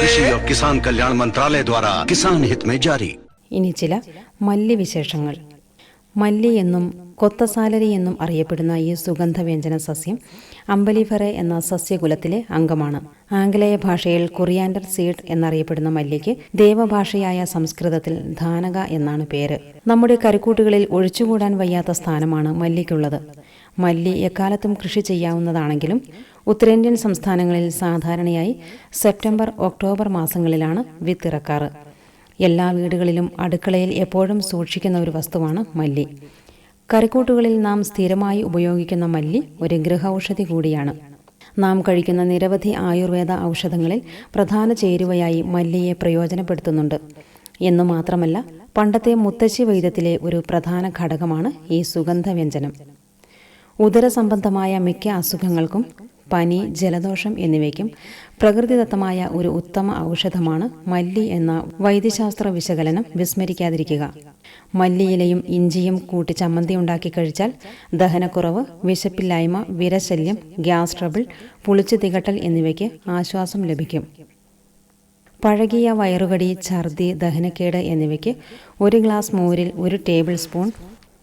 S5: കൃഷി കിസാൻ കല്യാൺ മന്ത്രാലയ ദ്വാരാ കിസാൻ ഹിത് ജാരി.
S1: ഇനി ചില മല്ലി വിശേഷങ്ങൾ മല്ലി എന്നും കൊത്തസാലരി എന്നും അറിയപ്പെടുന്ന ഈ സുഗന്ധവ്യഞ്ജന സസ്യം അമ്പലിഫറെ എന്ന സസ്യകുലത്തിലെ അംഗമാണ്. ആംഗലേയ ഭാഷയിൽ കുറിയാൻഡർ സീഡ് എന്നറിയപ്പെടുന്ന മല്ലിക്ക് ദേവഭാഷയായ സംസ്കൃതത്തിൽ ധാനക എന്നാണ് പേര്. നമ്മുടെ കരിക്കൂട്ടുകളിൽ ഒഴിച്ചുകൂടാൻ വയ്യാത്ത സ്ഥാനമാണ് മല്ലിക്കുള്ളത്. മല്ലി എക്കാലത്തും കൃഷി ചെയ്യാവുന്നതാണെങ്കിലും ഉത്തരേന്ത്യൻ സംസ്ഥാനങ്ങളിൽ സാധാരണയായി സെപ്റ്റംബർ ഒക്ടോബർ മാസങ്ങളിലാണ് വിത്തിറക്കാറ്. എല്ലാ വീടുകളിലും അടുക്കളയിൽ എപ്പോഴും സൂക്ഷിക്കുന്ന ഒരു വസ്തുവാണ് മല്ലി. കറിക്കൂട്ടുകളിൽ നാം സ്ഥിരമായി ഉപയോഗിക്കുന്ന മല്ലി ഒരു ഗൃഹൌഷധി കൂടിയാണ്. നാം കഴിക്കുന്ന നിരവധി ആയുർവേദ ഔഷധങ്ങളിൽ പ്രധാന ചേരുവയായി മല്ലിയെ പ്രയോജനപ്പെടുത്തുന്നുണ്ട്. എന്നു മാത്രമല്ല പണ്ടത്തെ മുത്തശ്ശി വൈദ്യത്തിലെ ഒരു പ്രധാന ഘടകമാണ് ഈ സുഗന്ധവ്യഞ്ജനം. ഉദരസംബന്ധമായ മിക്ക അസുഖങ്ങൾക്കും പനി ജലദോഷം എന്നിവയ്ക്കും പ്രകൃതിദത്തമായ ഒരു ഉത്തമ ഔഷധമാണ് മല്ലി എന്ന വൈദ്യശാസ്ത്ര വിശകലനം വിസ്മരിക്കാതിരിക്കുക. മല്ലിയിലയും ഇഞ്ചിയും കൂട്ടി ചമ്മന്തി ഉണ്ടാക്കി കഴിച്ചാൽ ദഹനക്കുറവ് വിശപ്പില്ലായ്മ വിരശല്യം ഗ്യാസ് ട്രബിൾ പുളിച്ചു തികട്ടൽ എന്നിവയ്ക്ക് ആശ്വാസം ലഭിക്കും. പഴകിയ വയറുകടി ഛർദി ദഹനക്കേട് എന്നിവയ്ക്ക് ഒരു ഗ്ലാസ് മോരിൽ ഒരു ടേബിൾ സ്പൂൺ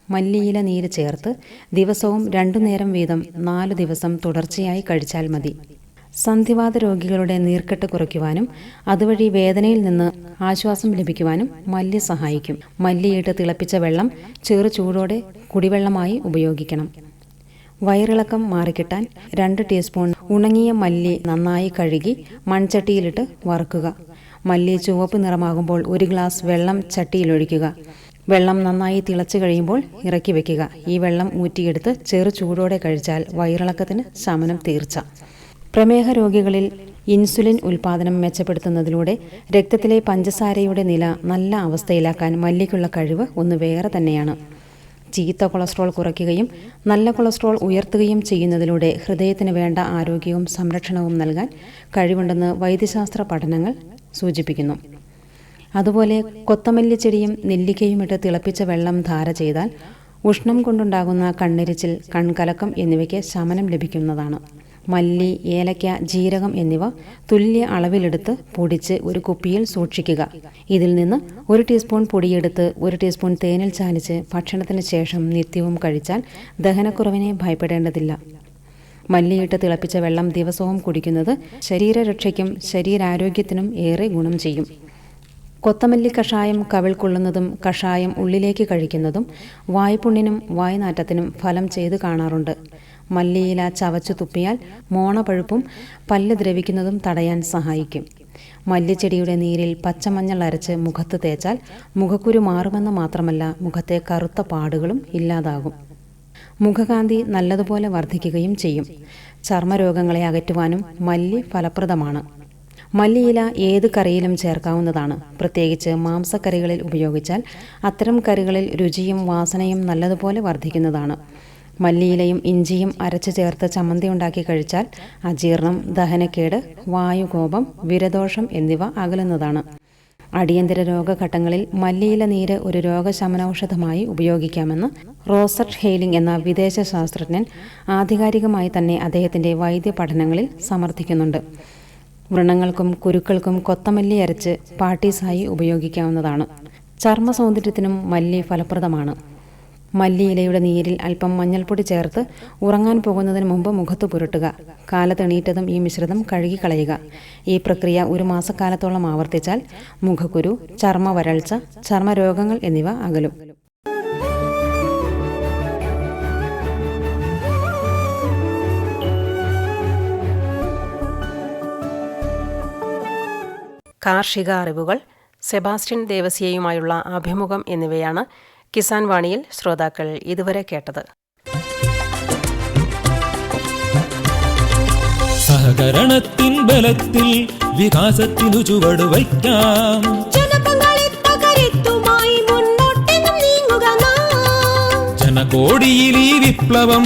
S1: മല്ലിയില നീര് ചേർത്ത് ദിവസവും രണ്ടു നേരം വീതം നാലു ദിവസം തുടർച്ചയായി കഴിച്ചാൽ മതി. സന്ധിവാത രോഗികളുടെ നീർക്കെട്ട് കുറയ്ക്കുവാനും അതുവഴി വേദനയിൽ നിന്ന് ആശ്വാസം ലഭിക്കുവാനും മല്ലി സഹായിക്കും. മല്ലിയിട്ട് തിളപ്പിച്ച വെള്ളം ചെറു ചൂടോടെ കുടിവെള്ളമായി ഉപയോഗിക്കണം. വയറിളക്കം മാറിക്കിട്ടാൻ രണ്ട് ടീസ്പൂൺ ഉണങ്ങിയ മല്ലി നന്നായി കഴുകി മൺചട്ടിയിലിട്ട് വറുക്കുക. മല്ലി ചുവപ്പ് നിറമാകുമ്പോൾ ഒരു ഗ്ലാസ് വെള്ളം ചട്ടിയിലൊഴിക്കുക. വെള്ളം നന്നായി തിളച്ചു കഴിയുമ്പോൾ ഇറക്കി വെക്കുക. ഈ വെള്ളം ഊറ്റിയെടുത്ത് ചെറു ചൂടോടെ കഴിച്ചാൽ വയറിളക്കത്തിന് ശമനം തീർച്ച. പ്രമേഹ രോഗികളിൽ ഇൻസുലിൻ ഉൽപാദനം മെച്ചപ്പെടുത്തുന്നതിലൂടെ രക്തത്തിലെ പഞ്ചസാരയുടെ നില നല്ല അവസ്ഥയിലാക്കാൻ മല്ലിക്കുള്ള കഴിവ് ഒന്ന് വേറെ തന്നെയാണ്. ചീത്ത കൊളസ്ട്രോൾ കുറയ്ക്കുകയും നല്ല കൊളസ്ട്രോൾ ഉയർത്തുകയും ചെയ്യുന്നതിലൂടെ ഹൃദയത്തിന് വേണ്ട ആരോഗ്യവും സംരക്ഷണവും നൽകാൻ കഴിവുണ്ടെന്ന് വൈദ്യശാസ്ത്ര പഠനങ്ങൾ സൂചിപ്പിക്കുന്നു. അതുപോലെ കൊത്തമല്ലി ചെടിയും നെല്ലിക്കയും ഇട്ട് തിളപ്പിച്ച വെള്ളം ധാര ചെയ്താൽ ഉഷ്ണം കൊണ്ടുണ്ടാകുന്ന കണ്ണിരിച്ചിൽ കൺകലക്കം എന്നിവയ്ക്ക് ശമനം ലഭിക്കുന്നതാണ്. മല്ലി ഏലക്ക ജീരകം എന്നിവ തുല്യ അളവിലെടുത്ത് പൊടിച്ച് ഒരു കുപ്പിയിൽ സൂക്ഷിക്കുക. ഇതിൽ നിന്ന് ഒരു ടീസ്പൂൺ പൊടിയെടുത്ത് ഒരു ടീസ്പൂൺ തേനിൽ ചാലിച്ച് ഭക്ഷണത്തിന് ശേഷം നിത്യവും കഴിച്ചാൽ ദഹനക്കുറവിനെ ഭയപ്പെടേണ്ടതില്ല. മല്ലിയിട്ട് തിളപ്പിച്ച വെള്ളം ദിവസവും കുടിക്കുന്നത് ശരീരരക്ഷയ്ക്കും ശരീരാരോഗ്യത്തിനും ഏറെ ഗുണം ചെയ്യും. കൊത്തമല്ലി കഷായം കവിൾക്കൊള്ളുന്നതും കഷായം ഉള്ളിലേക്ക് കഴിക്കുന്നതും വായ്പുണ്ണിനും വായ്നാറ്റത്തിനും ഫലം ചെയ്തു കാണാറുണ്ട്. മല്ലിയില ചവച്ചു തുപ്പിയാൽ മോണപഴുപ്പും പല്ല് ദ്രവിക്കുന്നതും തടയാൻ സഹായിക്കും. മല്ലിച്ചെടിയുടെ നീരിൽ പച്ചമഞ്ഞൾ അരച്ച് മുഖത്ത് തേച്ചാൽ മുഖക്കുരു മാറുമെന്ന് മാത്രമല്ല മുഖത്തെ കറുത്ത പാടുകളും ഇല്ലാതാകും. മുഖകാന്തി നല്ലതുപോലെ വർദ്ധിക്കുകയും ചെയ്യും. ചർമ്മരോഗങ്ങളെ അകറ്റുവാനും മല്ലി ഫലപ്രദമാണ്. മല്ലിയില ഏത് കറിയിലും ചേർക്കാവുന്നതാണ്. പ്രത്യേകിച്ച് മാംസക്കറികളിൽ ഉപയോഗിച്ചാൽ അത്തരം കറികളിൽ രുചിയും വാസനയും നല്ലതുപോലെ വർദ്ധിക്കുന്നതാണ്. മല്ലിയിലയും ഇഞ്ചിയും അരച്ചു ചേർത്ത് ചമ്മന്തി ഉണ്ടാക്കി കഴിച്ചാൽ അജീർണം ദഹനക്കേട് വായുകോപം വിരദോഷം എന്നിവ അകലുന്നതാണ്. അടിയന്തര രോഗഘട്ടങ്ങളിൽ മല്ലിയില നീര് ഒരു രോഗശമനൌഷധമായി ഉപയോഗിക്കാമെന്ന് റോസർട്ട് ഹെയ്ലിംഗ് എന്ന വിദേശ ശാസ്ത്രജ്ഞൻ ആധികാരികമായി തന്നെ അദ്ദേഹത്തിന്റെ വൈദ്യ പഠനങ്ങളിൽ സമർത്ഥിക്കുന്നുണ്ട്. വ്രണങ്ങൾക്കും കുരുക്കൾക്കും കൊത്തമല്ലി അരച്ച് പാട്ടീസായി ഉപയോഗിക്കാവുന്നതാണ്. ചർമ്മ സൗന്ദര്യത്തിനും മല്ലി ഫലപ്രദമാണ്. മല്ലി ഇലയുടെ നീരിൽ അല്പം മഞ്ഞൾപ്പൊടി ചേർത്ത് ഉറങ്ങാൻ പോകുന്നതിന് മുമ്പ് മുഖത്ത് പുരട്ടുക. കാലത്തെണീറ്റതും ഈ മിശ്രിതം കഴുകിക്കളയുക. ഈ പ്രക്രിയ ഒരു മാസക്കാലത്തോളം ആവർത്തിച്ചാൽ മുഖക്കുരു ചർമ്മ വരൾച്ച ചർമ്മരോഗങ്ങൾ എന്നിവ അകലും. കാർഷിക അറിവുകൾ സെബാസ്റ്റ്യൻ ദേവസ്യയുമായുള്ള അഭിമുഖം എന്നിവയാണ് കിസാൻ വാണിയിൽ ശ്രോതാക്കൾ ഇതുവരെ കേട്ടത്.
S6: സഹകരണത്തിൻ ബലത്തിൽ വികാസത്തിനു ചുവട് വയ്ക്കാം. ജനകോടിയിൽ ഈ വിപ്ലവം